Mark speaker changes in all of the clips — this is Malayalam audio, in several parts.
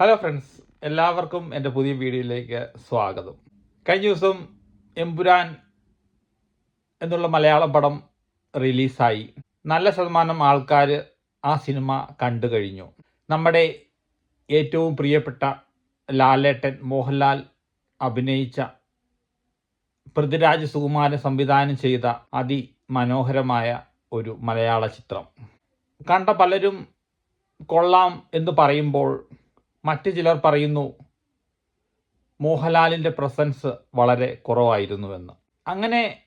Speaker 1: ഹലോ ഫ്രണ്ട്സ് എല്ലാവർക്കും എന്റെ പുതിയ വീഡിയോയിലേക്ക് സ്വാഗതം. കഴിഞ്ഞ ദിവസം എമ്പുരാൻ എന്നുള്ള മലയാളം പടം റിലീസായി. നല്ല ശതമാനം ആൾക്കാർ ആ സിനിമ കണ്ടു കഴിഞ്ഞു. നമ്മുടെ ഏറ്റവും പ്രിയപ്പെട്ട ലാലേട്ടൻ മോഹൻലാൽ അഭിനയിച്ച പൃഥ്വിരാജ് സുകുമാരൻ സംവിധാനം ചെയ്ത അതിമനോഹരമായ ഒരു മലയാള ചിത്രം. കണ്ട പലരും കൊള്ളാം എന്ന് പറയുമ്പോൾ മറ്റു ചിലർ പറയുന്നു മോഹൻലാലിന്റെ പ്രസൻസ് വളരെ കുറവായിരുന്നുവെന്ന്. അങ്ങനെ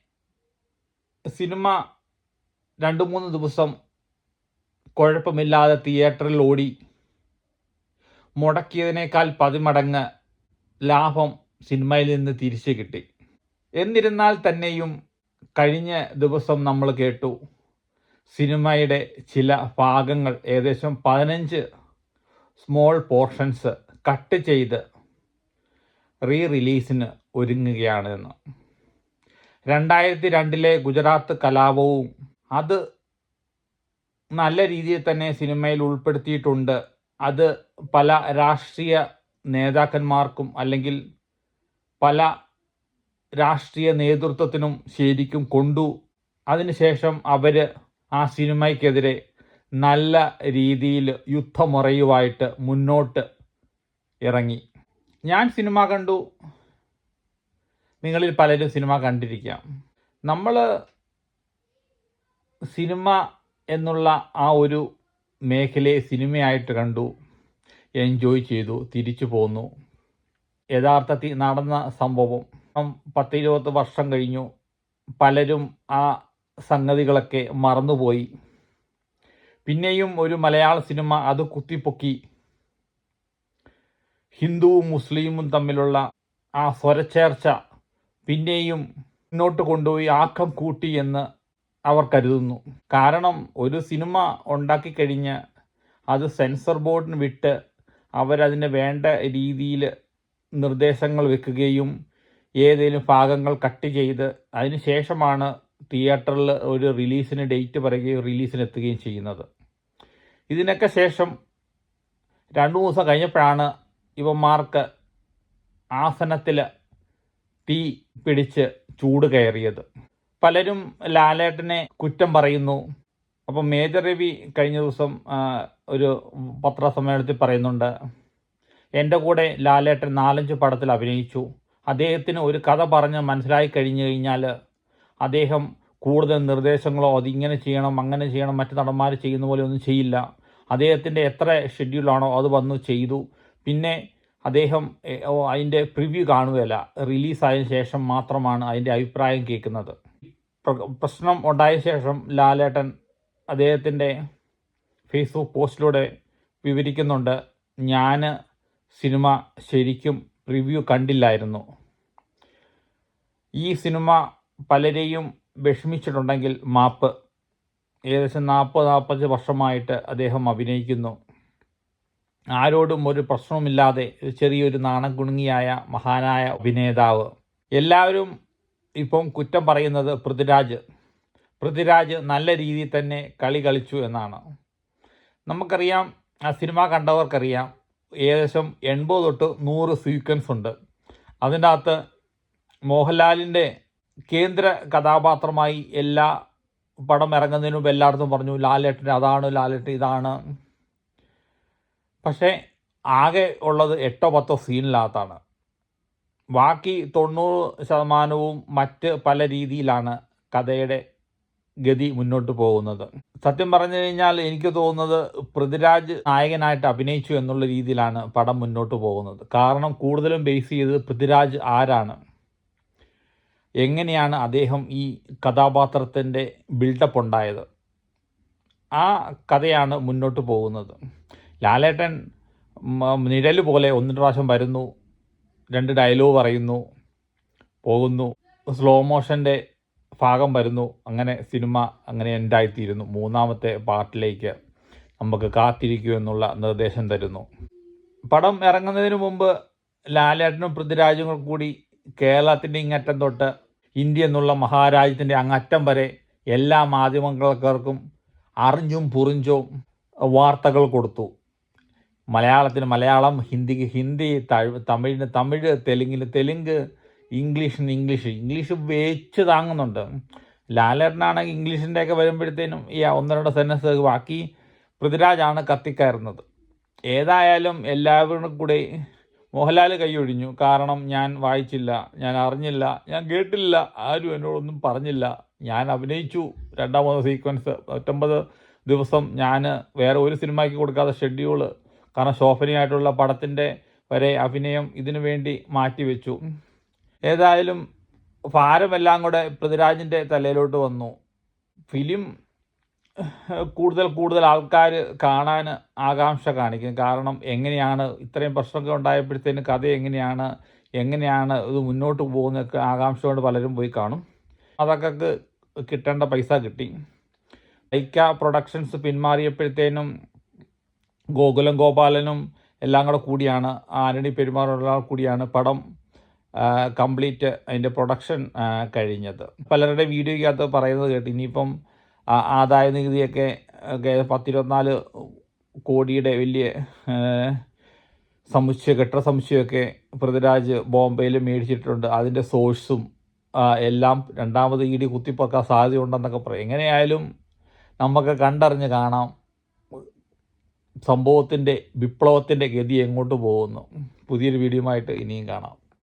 Speaker 1: സിനിമ രണ്ട് മൂന്ന് ദിവസം കുഴപ്പമില്ലാതെ തിയേറ്ററിൽ ഓടി. മുടക്കിയതിനേക്കാൾ പതിമടങ്ങ് ലാഭം സിനിമയിൽ നിന്ന് തിരിച്ചു കിട്ടി. എന്നിരുന്നാൽ തന്നെയും കഴിഞ്ഞ ദിവസം നമ്മൾ കേട്ടു സിനിമയുടെ ചില ഭാഗങ്ങൾ ഏകദേശം പതിനഞ്ച് സ്മോൾ പോർഷൻസ് കട്ട് ചെയ്ത് റീ റിലീസിന് ഒരുങ്ങുകയാണ് എന്ന് രണ്ടായിരത്തി രണ്ടിലെ ഗുജറാത്ത് കലാപവും അത് നല്ല രീതിയിൽ തന്നെ സിനിമയിൽ ഉൾപ്പെടുത്തിയിട്ടുണ്ട്. അത് പല രാഷ്ട്രീയ നേതാക്കന്മാർക്കും അല്ലെങ്കിൽ പല രാഷ്ട്രീയ നേതൃത്വത്തിനും ശരിക്കും കൊണ്ടു. അതിനുശേഷം അവർ ആ സിനിമയ്ക്കെതിരെ നല്ല രീതിയിൽ യുദ്ധമുറയുമായിട്ട് മുന്നോട്ട് ഇറങ്ങി. ഞാൻ സിനിമ കണ്ടു. നിങ്ങളിൽ പലരും സിനിമ കണ്ടിരിക്കാം. നമ്മൾ സിനിമ എന്നുള്ള ആ ഒരു മേഖലയെ സിനിമയായിട്ട് കണ്ടു. എൻജോയ് ചെയ്തു. തിരിച്ചു പോന്നു. യഥാർത്ഥത്തിൽ നടന്ന സംഭവം. പത്ത് ഇരുപത് വർഷം കഴിഞ്ഞു. പലരും ആ സംഗതികളൊക്കെ മറന്നുപോയി. പിന്നെയും ഒരു മലയാള സിനിമ അത് കുത്തിപ്പൊക്കി. ഹിന്ദുവും മുസ്ലിമും തമ്മിലുള്ള ആ സ്വരച്ചേർച്ച പിന്നെയും മുന്നോട്ട് കൊണ്ടുപോയി ആക്കം കൂട്ടി എന്ന് അവർ കരുതുന്നു. കാരണം ഒരു സിനിമ ഉണ്ടാക്കി കഴിഞ്ഞ് അത് സെൻസർ ബോർഡിന് വിട്ട് അവരതിന് വേണ്ട രീതിയിൽ നിർദ്ദേശങ്ങൾ വെക്കുകയും ഏതെങ്കിലും ഭാഗങ്ങൾ കട്ട് ചെയ്ത് അതിന് ശേഷമാണ് തിയേറ്ററിൽ ഒരു റിലീസിന് ഡേറ്റ് പറയുകയും റിലീസിന് എത്തുകയും ചെയ്യുന്നത്. ഇതിനൊക്കെ ശേഷം രണ്ടു ദിവസം കഴിഞ്ഞപ്പോഴാണ് ഇവന്മാർക്ക് ആസനത്തിൽ തീ പിടിച്ച് ചൂട് കയറിയത്. പലരും ലാലേട്ടനെ കുറ്റം പറയുന്നു. അപ്പം മേജർ രവി കഴിഞ്ഞ ദിവസം ഒരു പത്രസമ്മേളനത്തിൽ പറയുന്നുണ്ട് എന്റെ കൂടെ ലാലേട്ടൻ നാലഞ്ച് പടത്തിൽ അഭിനയിച്ചു. അദ്ദേഹത്തിന് ഒരു കഥ പറഞ്ഞ് മനസ്സിലായി കഴിഞ്ഞു കഴിഞ്ഞാൽ അദ്ദേഹം കൂടുതൽ നിർദ്ദേശങ്ങളോ അതിങ്ങനെ ചെയ്യണം അങ്ങനെ ചെയ്യണം മറ്റു നടന്മാർ ചെയ്യുന്ന പോലെ ഒന്നും ചെയ്യില്ല. അദ്ദേഹത്തിന്റെ എത്ര ഷെഡ്യൂളാണോ അത് വന്ന് ചെയ്തു. പിന്നെ അദ്ദേഹം അതിന്റെ പ്രിവ്യൂ കാണുകയല്ല റിലീസായതിനു ശേഷം മാത്രമാണ് അതിന്റെ അഭിപ്രായം കേൾക്കുന്നത്. പ്രശ്നം ഉണ്ടായ ശേഷം ലാലേട്ടൻ അദ്ദേഹത്തിന്റെ ഫേസ്ബുക്ക് പോസ്റ്റിലൂടെ വിവരിക്കുന്നുണ്ട് ഞാൻ സിനിമ ശരിക്കും റിവ്യൂ കണ്ടില്ലായിരുന്നു. ഈ സിനിമ പലരെയും വിഷമിച്ചിട്ടുണ്ടെങ്കിൽ മാപ്പ്. ഏകദേശം നാൽപ്പത് നാൽപ്പത്തഞ്ച് വർഷമായിട്ട് അദ്ദേഹം അഭിനയിക്കുന്നു. ആരോടും ഒരു പ്രശ്നവുമില്ലാതെ ചെറിയൊരു നാണം കുണുങ്ങിയായ മഹാനായ അഭിനേതാവ്. എല്ലാവരും ഇപ്പം കുറ്റം പറയുന്നത് പൃഥ്വിരാജ്. പൃഥ്വിരാജ് നല്ല രീതിയിൽ തന്നെ കളി കളിച്ചു എന്നാണ്. നമുക്കറിയാം ആ സിനിമ കണ്ടവർക്കറിയാം ഏകദേശം എൺപത് തൊട്ട് നൂറ് സീക്വൻസ് ഉണ്ട്. അതിന്റെ അകത്ത് മോഹൻലാലിന്റെ കേന്ദ്ര കഥാപാത്രമായി എല്ലാ പടം ഇറങ്ങുന്നതിന് മുമ്പ് എല്ലായിടത്തും പറഞ്ഞു ലാലേട്ടൻ അതാണ് ലാലേട്ടൻ ഇതാണ്. പക്ഷേ ആകെ ഉള്ളത് എട്ടോ പത്തോ സീനിനകത്താണ് ബാക്കി തൊണ്ണൂറ് ശതമാനവും മറ്റ് പല രീതിയിലാണ് കഥയുടെ ഗതി മുന്നോട്ട് പോകുന്നത്. സത്യം പറഞ്ഞു കഴിഞ്ഞാൽ എനിക്ക് തോന്നുന്നത് പൃഥ്വിരാജ് നായകനായിട്ട് അഭിനയിച്ചു എന്നുള്ള രീതിയിലാണ് പടം മുന്നോട്ട് പോകുന്നത്. കാരണം കൂടുതലും ബേസ് ചെയ്തത് പൃഥ്വിരാജ് ആരാണ്? എങ്ങനെയാണ് അദ്ദേഹം ഈ കഥാപാത്രത്തിന്റെ ബിൽഡപ്പ് ഉണ്ടായത്? ആ കഥയാണ് മുന്നോട്ട് പോകുന്നത്. ലാലേട്ടൻ നിഴൽ പോലെ ഒന്നിന് പ്രാവശ്യം വരുന്നു രണ്ട് ഡയലോഗ് പറയുന്നു പോകുന്നു സ്ലോ മോഷന്റെ ഭാഗം വരുന്നു അങ്ങനെ സിനിമ അങ്ങനെ എൻഡായിത്തീരുന്നു മൂന്നാമത്തെ പാർട്ടിലേക്ക് നമുക്ക് കാത്തിരിക്കൂ എന്നുള്ള നിർദ്ദേശം തരുന്നു. പടം ഇറങ്ങുന്നതിന് മുമ്പ് ലാലേട്ടനും പൃഥ്വിരാജും കൂടി കേരളത്തിന്റെ ഇങ്ങറ്റം തൊട്ട് ഇന്ത്യ എന്നുള്ള മഹാരാജ്യത്തിന്റെ അങ്ങറ്റം വരെ എല്ലാ മാധ്യമങ്ങൾക്കാർക്കും അറിഞ്ഞും പുറിഞ്ചും വാർത്തകൾ കൊടുത്തു. മലയാളത്തിന് മലയാളം ഹിന്ദിക്ക് ഹിന്ദി തമിഴിന് തമിഴ് തെലുങ്കിന് തെലുങ്ക് ഇംഗ്ലീഷിന് ഇംഗ്ലീഷ്. ഇംഗ്ലീഷ് വേച്ച് താങ്ങുന്നുണ്ട്. ലാലേട്ടനാണെങ്കിൽ ഇംഗ്ലീഷിന്റെയൊക്കെ വരുമ്പോഴത്തേനും ഈ ഒന്ന് രണ്ട് സെന്റൻസ് ബാക്കി പൃഥ്വിരാജാണ് കത്തിക്കയറുന്നത്. ഏതായാലും എല്ലാവരും കൂടെ മോഹൻലാൽ കൈയൊഴിഞ്ഞു കാരണം ഞാൻ വായിച്ചില്ല ഞാൻ അറിഞ്ഞില്ല ഞാൻ കേട്ടില്ല ആരും എന്നോടൊന്നും പറഞ്ഞില്ല. ഞാൻ അഭിനയിച്ചു. രണ്ടാമത് സീക്വൻസ് പത്തൊമ്പത് ദിവസം ഞാൻ വേറെ ഒരു സിനിമയ്ക്ക് കൊടുക്കാതെ ഷെഡ്യൂൾ കാരണം ശോഭനയായിട്ടുള്ള പടത്തിന്റെ വരെ അഭിനയം ഇതിനു വേണ്ടി മാറ്റിവെച്ചു. ഏതായാലും ഭാരമെല്ലാം കൂടെ പൃഥ്വിരാജിന്റെ തലയിലോട്ട് വന്നു. ഫിലിം കൂടുതൽ കൂടുതൽ ആൾക്കാർ കാണാൻ ആകാംക്ഷ കാണിക്കും. കാരണം എങ്ങനെയാണ് ഇത്രയും പ്രശ്നമൊക്കെ ഉണ്ടായപ്പോഴത്തേന് കഥ എങ്ങനെയാണ് എങ്ങനെയാണ് ഇത് മുന്നോട്ട് പോകുന്നതൊക്കെ ആകാംക്ഷ കൊണ്ട് പലരും പോയി കാണും. അതൊക്കെ കിട്ടേണ്ട പൈസ കിട്ടി. ലൈക്ക പ്രൊഡക്ഷൻസ് പിന്മാറിയപ്പോഴത്തേനും ഗോകുലം ഗോപാലനും എല്ലാം കൂടെ കൂടിയാണ് ആന്റണി പെരുമാറുള്ള കൂടിയാണ് പടം കംപ്ലീറ്റ് അതിന്റെ പ്രൊഡക്ഷൻ കഴിഞ്ഞത്. പലരുടെ വീഡിയോയ്ക്കകത്ത് പറയുന്നത് കേട്ട് ഇനിയിപ്പം ആദായ നികുതിയൊക്കെ പത്തിരുപത്തിനാല് കോടിയുടെ വലിയ സമുച്ചയ കെട്ട സമുച്ചയമൊക്കെ പൃഥ്വിരാജ് ബോംബെയിൽ മേടിച്ചിട്ടുണ്ട്. അതിന്റെ സോഴ്സും എല്ലാം രണ്ടാമത് ഇ ഡി കുത്തിപ്പൊക്കാൻ സാധ്യതയുണ്ടെന്നൊക്കെ പറയും. എങ്ങനെയായാലും നമുക്ക് കണ്ടറിഞ്ഞ് കാണാം സംഭവത്തിന്റെ വിപ്ലവത്തിന്റെ ഗതി എങ്ങോട്ട് പോകുന്നു. പുതിയൊരു വീഡിയോയുമായിട്ട് ഇനിയും കാണാം.